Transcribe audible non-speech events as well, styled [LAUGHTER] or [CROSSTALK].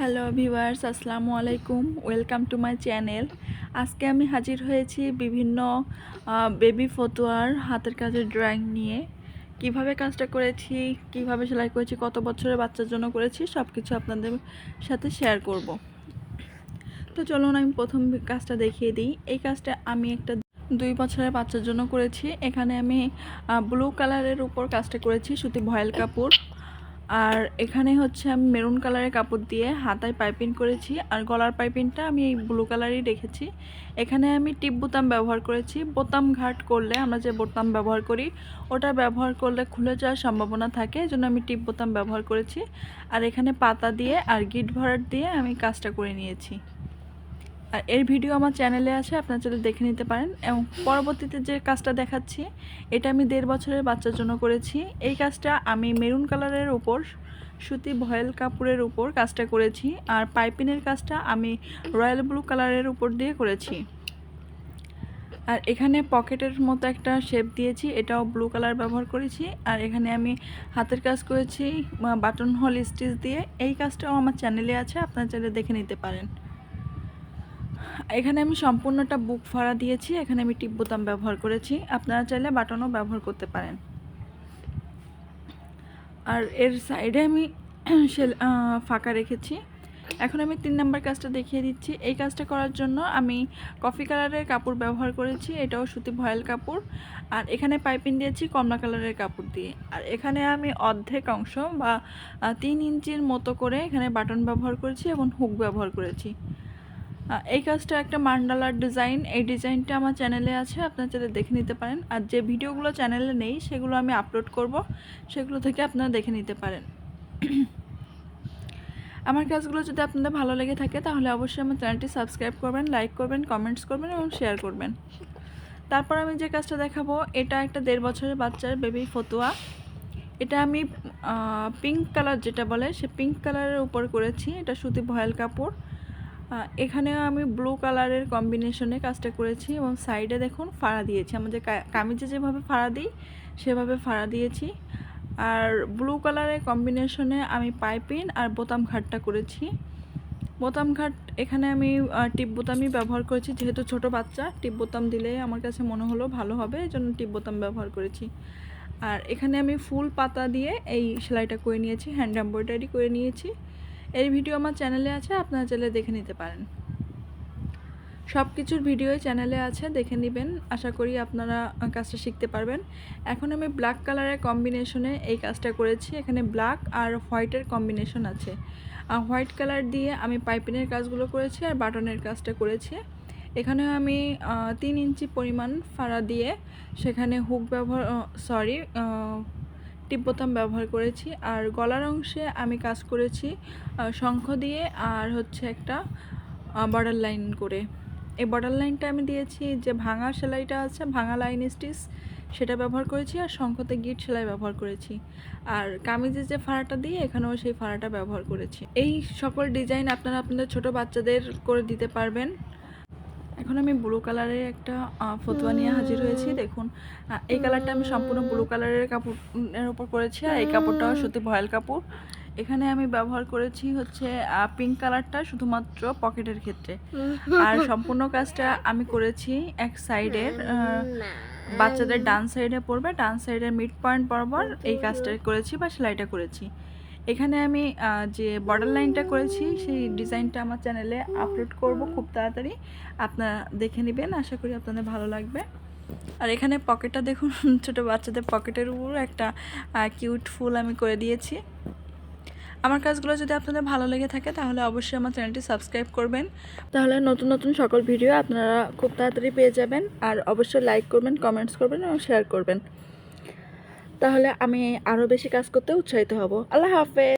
Hello viewers আসসালামু আলাইকুম। Welcome to my channel আজকে আমি হাজির হয়েছি বিভিন্ন বেবি ফটোয়ার হাতের কাজের ড্রয়িং নিয়ে। কীভাবে কাজটা করেছি, কীভাবে সেলাই করেছি, কত বছরের বাচ্চার জন্য করেছি সব কিছু আপনাদের সাথে শেয়ার করব। তো চলুন আমি প্রথম কাজটা দেখিয়ে দিই। এই কাজটা আমি একটা দুই বছরের বাচ্চার জন্য করেছি। এখানে আমি ব্লু কালারের উপর কাজটা করেছি, সুতি ভয়েল কাপড়। আর এখানে হচ্ছে আমি মেরুন কালারের কাপড় দিয়ে হাতায় পাইপিং করেছি আর গলার পাইপিংটা আমি এই ব্লু কালারই রেখেছি। এখানে আমি টিপ বোতাম ব্যবহার করেছি। বোতাম ঘাট করলে আমরা যে বোতাম ব্যবহার করি, ওটা ব্যবহার করলে খুলে যাওয়ার সম্ভাবনা থাকে, এজন্য আমি টিপ বোতাম ব্যবহার করেছি। আর এখানে পাতা দিয়ে আর গিট ভরাট দিয়ে আমি কাজটা করে নিয়েছি। আর এর ভিডিও আমার চ্যানেলে আছে, আপনারা চাইলে দেখে নিতে পারেন। এবং পরবর্তীতে যে কাজটা দেখাচ্ছি, এটা আমি দেড় বছরের বাচ্চার জন্য করেছি। এই কাজটা আমি মেরুন কালারের উপর, সুতি ভয়েল কাপড়ের উপর কাজটা করেছি। আর পাইপিনের কাজটা আমি রয়্যাল ব্লু কালারের উপর দিয়ে করেছি। আর এখানে পকেটের মতো একটা শেপ দিয়েছি, এটাও ব্লু কালার ব্যবহার করেছি। আর এখানে আমি হাতের কাজ করেছি বাটন হল স্টিচ দিয়ে। এই কাজটাও আমার চ্যানেলে আছে, আপনারা চাইলে দেখে নিতে পারেন। এখানে আমি সম্পূর্ণটা বুক ফাড়া দিয়েছি, এখানে আমি টিপ বোতাম ব্যবহার করেছি। আপনারা চাইলে বাটনও ব্যবহার করতে পারেন। আর এর সাইডে আমি [CLEARS THROAT] সেল ফাঁকা রেখেছি। এখন আমি তিন নাম্বার কাজটা দেখিয়ে দিচ্ছি। এই কাজটা করার জন্য আমি কফি কালারের কাপড় ব্যবহার করেছি, এটাও সুতি ভয়েল কাপড়। আর এখানে পাইপিং দিয়েছি কমলা কালারের কাপড় দিয়ে। আর এখানে আমি অর্ধেক অংশ বা তিন ইঞ্চির মতো করে এখানে বাটন ব্যবহার করেছি এবং হুক ব্যবহার করেছি। এই কাজটা একটা মান্ডালার ডিজাইন। এই ডিজাইনটা আমার চ্যানেলে আছে, আপনারা চাইলে দেখে নিতে পারেন। আর যে ভিডিওগুলো চ্যানেলে নেই, সেগুলো আমি আপলোড করব, সেগুলো থেকে আপনারা দেখে নিতে পারেন। আমার কাজগুলো যদি আপনাদের ভালো লেগে থাকে, তাহলে অবশ্যই আমার চ্যানেলটি সাবস্ক্রাইব করবেন, লাইক করবেন, কমেন্টস করবেন এবং শেয়ার করবেন। তারপর আমি যে কাজটা দেখাবো, এটা একটা দেড় বছরের বাচ্চার বেবি ফতুয়া। এটা আমি পিঙ্ক কালার যেটা বলে, সে পিঙ্ক কালারের উপর করেছি। এটা সুতি ভয়েল কাপড়। এখানেও আমি ব্লু কালারের কম্বিনেশনে কাজটা করেছি এবং সাইডে দেখুন ফাড়া দিয়েছি। আমাদের কামিজে যেভাবে ফাড়া দিই, সেভাবে ফাড়া দিয়েছি। আর ব্লু কালারের কম্বিনেশনে আমি পাইপিন আর বোতাম ঘাটটা করেছি। বোতাম ঘাট এখানে আমি টিপ বোতামই ব্যবহার করেছি। যেহেতু ছোট বাচ্চা, টিপ বোতাম দিলে আমার কাছে মনে হলো ভালো হবে এই জন্য টিপ বোতাম ব্যবহার করেছি। আর এখানে আমি ফুল পাতা দিয়ে এই সেলাইটা করে নিয়েছি হ্যান্ড এম্ব্রয়ডারি করে নিয়েছি। এই ভিডিও আমার চ্যানেলে আছে, আপনারা চাইলে দেখে নিতে পারেন। সব কিছুর ভিডিওই চ্যানেলে আছে, দেখে নেবেন। আশা করি আপনারা কাজটা শিখতে পারবেন। এখন আমি ব্ল্যাক কালারের কম্বিনেশনে এই কাজটা করেছি। এখানে ব্ল্যাক আর হোয়াইটের কম্বিনেশন আছে। আর হোয়াইট কালার দিয়ে আমি পাইপিনের কাজগুলো করেছি আর বাটনের কাজটা করেছি। এখানে আমি তিন ইঞ্চি পরিমাণ ফাড়া দিয়ে সেখানে হুক ব্যবহার সরি টিপ বোতাম ব্যবহার করেছি। আর গলার অংশে আমি কাজ করেছি শঙ্খ দিয়ে আর হচ্ছে একটা বর্ডার লাইন করে। এই বর্ডার লাইনটা আমি দিয়েছি যে ভাঙা সেলাইটা আছে, ভাঙা লাইন স্টিচ সেটা ব্যবহার করেছি আর শঙ্খতে গিট সেলাই ব্যবহার করেছি। আর কামিজের যে ফাড়াটা দিয়ে এখানেও সেই ফাড়াটা ব্যবহার করেছি। এই সকল ডিজাইন আপনারা আপনাদের ছোট বাচ্চাদের করে দিতে পারবেন। এখন আমি ব্লু কালারের একটা ফতুয়া নিয়ে হাজির হয়েছি দেখুন। এই কালারটা আমি সম্পূর্ণ ব্লু কালারের কাপড়ের উপর করেছি আর এই কাপড়টাও সত্যি ভয়েল কাপড়। এখানে আমি ব্যবহার করেছি হচ্ছে পিঙ্ক কালারটা শুধুমাত্র পকেটের ক্ষেত্রে। আর সম্পূর্ণ কাজটা আমি করেছি এক সাইডের বাচ্চাদের ডান সাইডে পড়বে ডান সাইডের মিড পয়েন্ট বরাবর এই কাজটা করেছি বা সেলাইটা করেছি। এখানে আমি যে বর্ডার লাইনটা করেছি, সেই ডিজাইনটা আমার চ্যানেলে আপলোড করব খুব তাড়াতাড়ি। আপনারা দেখে নেবেন, আশা করি আপনাদের ভালো লাগবে। আর এখানে পকেটটা দেখুন, [LAUGHS] ছোটো বাচ্চাদের পকেটের উপর একটা কিউট ফুল আমি করে দিয়েছি। আমার কাজগুলো যদি আপনাদের ভালো লেগে থাকে, তাহলে অবশ্যই আমার চ্যানেলটি সাবস্ক্রাইব করবেন। তাহলে নতুন নতুন সকল ভিডিও আপনারা খুব তাড়াতাড়ি পেয়ে যাবেন। আর অবশ্যই লাইক করবেন কমেন্টস করবেন এবং শেয়ার করবেন। তাহলে আমি আরও বেশি কাজ করতে উৎসাহিত হব। আল্লাহ হাফেজ।